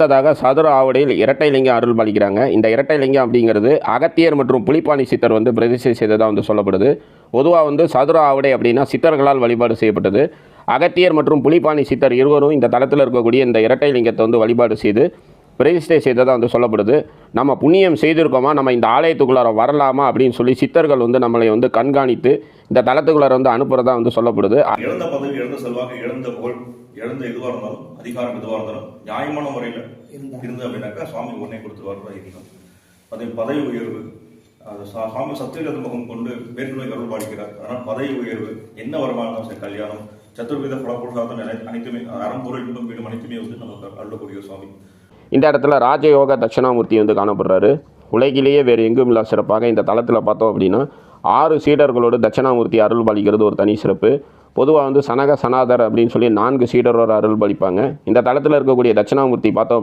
அடுத்ததாக சதுர ஆவடியில் இரட்டை லிங்கம் அருள் பாலிக்கிறாங்க. இந்த இரட்டை லிங்கம் அப்படிங்கிறது அகத்தியர் மற்றும் புலிப்பாணி சித்தர் வந்து பிரதிஷ்டை செய்ததாக வந்து சொல்லப்படுது. பொதுவாக வந்து சதுர ஆவடை அப்படின்னா சித்தர்களால் வழிபாடு செய்யப்பட்டது. அகத்தியர் மற்றும் புலிப்பாணி சித்தர் இருவரும் இந்த தளத்தில் இருக்கக்கூடிய இந்த இரட்டை லிங்கத்தை வந்து வழிபாடு செய்து பிரதிஷ்டை செய்ததாக வந்து சொல்லப்படுது. நம்ம புண்ணியம் செய்திருக்கோமா? நம்ம இந்த ஆலயத்துக்குள்ளார வரலாமா? அப்படின்னு சொல்லி சித்தர்கள் வந்து நம்மளை வந்து கண்காணித்து இந்த தளத்துக்குள்ளார வந்து அனுப்புறதா வந்து சொல்லப்படுது. இழந்த பதவி இழந்த செல்வாக்கு இழந்த புகழ் இழந்த எதுவாக இருந்தாலும் அதிகாரம் எதுவாக இருந்தாலும் நியாயமான முறையில் இருந்து. அப்படின்னாக்கா சுவாமி உடனே கொடுத்துருவார் இருக்கும் அது பதவி உயர்வு. சுவாமி சத்தியகத முகம் கொண்டு பேர்களை அருள் பாலிக்கிறார். அதனால் பதவி உயர்வு என்ன வருமானம்? சரி கல்யாணம் சத்துர்வித பலபுருஷார்த்தம் அனை- அனைத்துமே அறம்பொருள் இன்பம் வீடும் அனைத்துமே வந்து நமக்கு அருளக்கூடிய சுவாமி. இந்த இடத்துல ராஜயோக தட்சிணாமூர்த்தி வந்து காணப்படுறாரு. உலகிலேயே வேறு எங்கும் இல்லா சிறப்பாக இந்த தளத்தில் பார்த்தோம் அப்படின்னா ஆறு சீடர்களோடு தட்சிணாமூர்த்தி அருள் பாலிக்கிறது ஒரு தனி சிறப்பு. பொதுவாக வந்து சனக சனாதர் அப்படின்னு சொல்லி நான்கு சீடரோட அருள் பாலிப்பாங்க. இந்த தளத்தில் இருக்கக்கூடிய தட்சிணாமூர்த்தி பார்த்தோம்